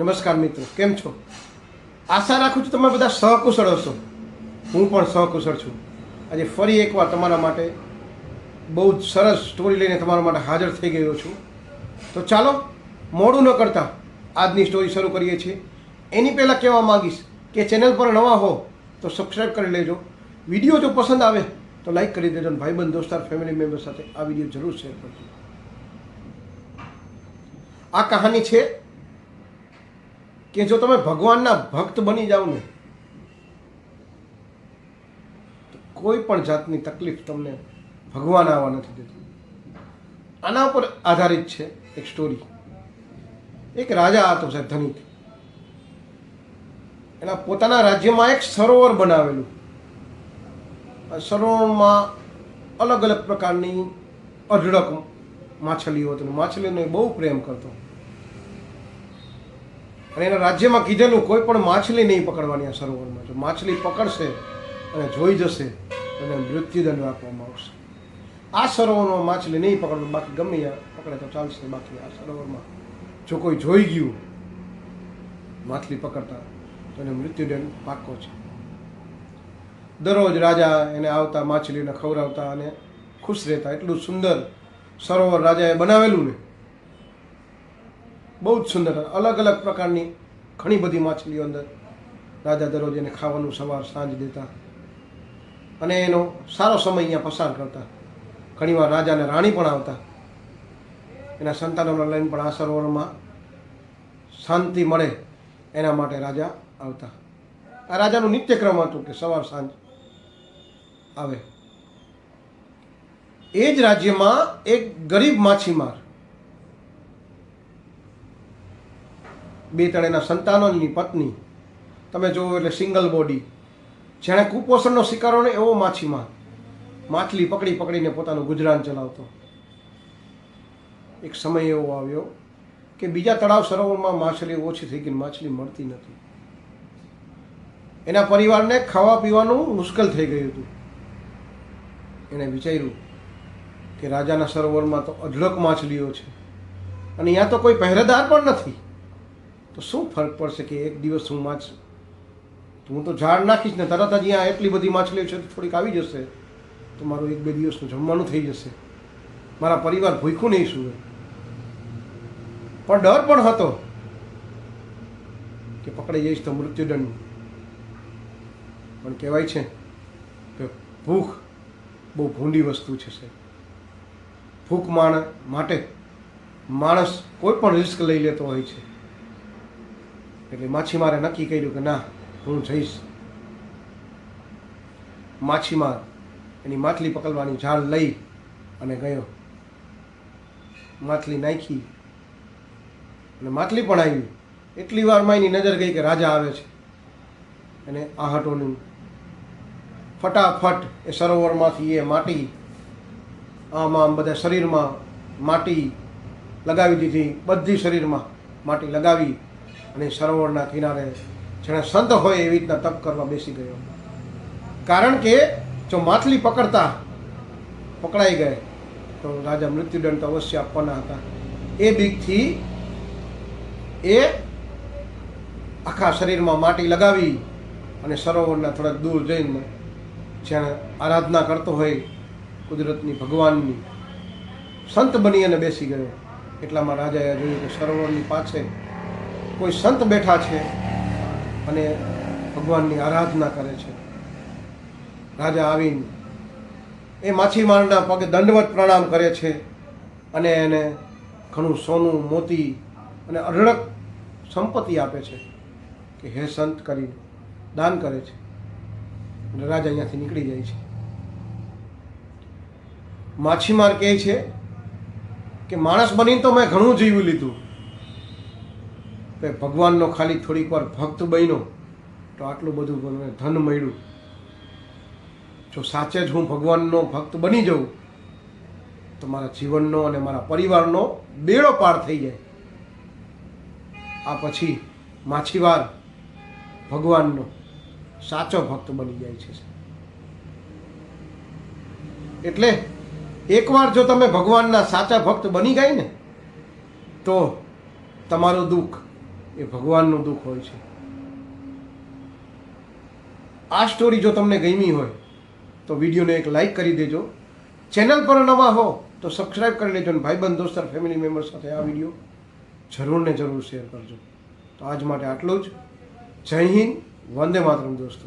નમસ્કાર મિત્રો, કેમ છો? આશા રાખું છું તમે બધા સહકુશળ હશો. હું પણ સહકુશળ છું. આજે ફરી એકવાર તમારા માટે બહુ જ સરસ સ્ટોરી લઈને તમારા માટે હાજર થઈ ગયો છું. તો ચાલો, મોડું ન કરતા આજની સ્ટોરી શરૂ કરીએ છીએ. એની પહેલાં કહેવા માંગીશ કે ચેનલ પર નવા હો તો સબસ્ક્રાઈબ કરી લેજો. વીડિયો જો પસંદ આવે તો લાઈક કરી દેજો અને ભાઈબંધ, દોસ્તાર ફેમિલી મેમ્બર સાથે આ વીડિયો જરૂર શેર કરજો. આ કહાની છે કે જો તમે ભગવાનના ભક્ત બની જાઓ ને કોઈ પણ જાતની તકલીફ તમને ભગવાન આવવા નથી દેતું. આના ઉપર આધારિત છે એક સ્ટોરી એક રાજા હતો સાહેબ, ધનિક. એના પોતાના રાજ્યમાં એક સરોવર બનાવેલું. સરોવરમાં અલગ અલગ પ્રકારની અઢળક માછલીઓ હતી. માછલીઓને બહુ પ્રેમ કરતો. અને એના રાજ્યમાં કીધેલું કોઈ પણ માછલી નહીં પકડવાની આ સરોવરમાં. જો માછલી પકડશે અને જોઈ જશે એને મૃત્યુદંડ આપવામાં આવશે. આ સરોવરમાં માછલી નહીં પકડો બાકી ગમે પકડે તો ચાલશે. બાકી આ સરોવરમાં જો કોઈ જોઈ ગયું, માછલી પકડતા, તો એને મૃત્યુદંડ પાક્કો છે. દરરોજ રાજા એને આવતા, માછલીને ખવડાવતા અને ખુશ રહેતા. એટલું સુંદર સરોવર રાજાએ બનાવેલું ને. બહુ જ સુંદર, અલગ અલગ પ્રકારની ઘણી બધી માછલીઓ અંદર રાજા દરરોજ ખાવાનું સવાર સાંજ દેતા અને એનો સારો સમય અહીંયા પસાર કરતા. ઘણીવાર રાજાને રાણી પણ આવતા. એના સંતાનોને લઈને પણ આ સરોવરમાં શાંતિ મળે એના માટે રાજા આવતા. આ રાજાનું નિત્યક્રમ હતું કે સવાર સાંજ આવે. એ જ રાજ્યમાં એક ગરીબ માછીમાર બે ત્રણ એના સંતાનોની પત્ની. તમે જોવો એટલે સિંગલ બોડી જેણે કુપોષણનો શિકાર ને એવો માછીમાર માછલી પકડી પકડીને પોતાનું ગુજરાન ચલાવતો. એક સમય એવો આવ્યો કે બીજા તળાવ સરોવરમાં માછલી ઓછી થઈ ગઈ માછલી મળતી નથી. એના પરિવારને ખાવા પીવાનું મુશ્કેલ થઈ ગયું હતું. એણે વિચાર્યું કે રાજાના સરોવરમાં તો અઢળક માછલીઓ છે. અને અહીંયા તો કોઈ પહેરેદાર પણ નથી. તો શું ફરક પડશે કે એક દિવસ હું માછ હું તો ઝાડ નાખીશ ને તરત જ અહીંયા એટલી બધી માછલીઓ છે તો થોડીક આવી જશે. તો મારું એક બે દિવસનું જમવાનું થઈ જશે. મારા પરિવાર ભૂખ્યું નહીં સુવે પણ ડર પણ હતો કે પકડાઈ જઈશ તો મૃત્યુદંડ. પણ કહેવાય છે કે ભૂખ બહુ ભૂંડી વસ્તુ છે, સાહેબ. ભૂખ માણ માટે માણસ કોઈ પણ રિસ્ક લઈ લેતો હોય છે. એટલે માછીમારે નક્કી કર્યું કે ના, હું જઈશ. માછીમાર એની માછલી પકડવાની ઝાડ લઈ અને ગયો. માછલી નાખી અને માછલી પણ આવી. એટલી વારમાં એની નજર ગઈ કે રાજા આવે છે. અને આહટોનું ફટાફટ એ સરોવરમાંથી એ માટી, આમ આમ બધા શરીરમાં માટી લગાવી દીધી. બધી શરીરમાં માટી લગાવી અને સરોવરના કિનારે જેણે સંત હોય એવી રીતના તપ કરવા બેસી ગયો. કારણ કે જો માછલી પકડતા પકડાઈ ગયે તો રાજા મૃત્યુદંડ તો અવશ્ય આપવાના હતા. એ બીકથી એ આખા શરીરમાં માટી લગાવી અને સરોવરના થોડાક દૂર જઈને જ્યાં આરાધના કરતો હોય કુદરતની ભગવાનની, સંત બની અને બેસી ગયો. એટલામાં રાજાએ જોયું કે સરોવરની પાસે કોઈ સંત બેઠા છે અને ભગવાનની આરાધના કરે છે. રાજા આવીને એ માછીમારના પગે દંડવત પ્રણામ કરે છે અને એને ઘણું સોનું, મોતી અને અઢળક સંપત્તિ આપે છે કે હે સંત કરીને દાન કરે છે. અને રાજા અહીંયાથી નીકળી જાય છે. માછીમાર કહે છે કે માણસ બનીને તો મેં ઘણું જીવી લીધું. ભગવાનનો ખાલી થોડીક વાર ભક્ત બન્યો તો આટલું બધું મને ધન મળ્યું. જો સાચે જ હું ભગવાનનો ભક્ત બની જાઉં, તો મારા જીવનનો અને મારા પરિવારનો બેડો પાર થઈ જાય. આ પછી માછીવાર ભગવાનનો સાચો ભક્ત બની જાય છે એટલે એકવાર જો તમે ભગવાનના સાચા ભક્ત બની ગયા ને, તો તમારું દુઃખ એ ભગવાનનું દુઃખ હોય છે. આ સ્ટોરી જો તમને ગમી હોય, તો વિડીયોને એક લાઈક કરી દેજો. ચેનલ પર નવા હો, તો સબસ્ક્રાઈબ કરી લેજો અને ભાઈબંધ, દોસ્તર ફેમિલી મેમ્બર સાથે આ વીડિયો જરૂર ને જરૂર શેર કરજો. તો આજ માટે આટલું જ. જય હિન્દ, વંદે માતરમ, દોસ્તો.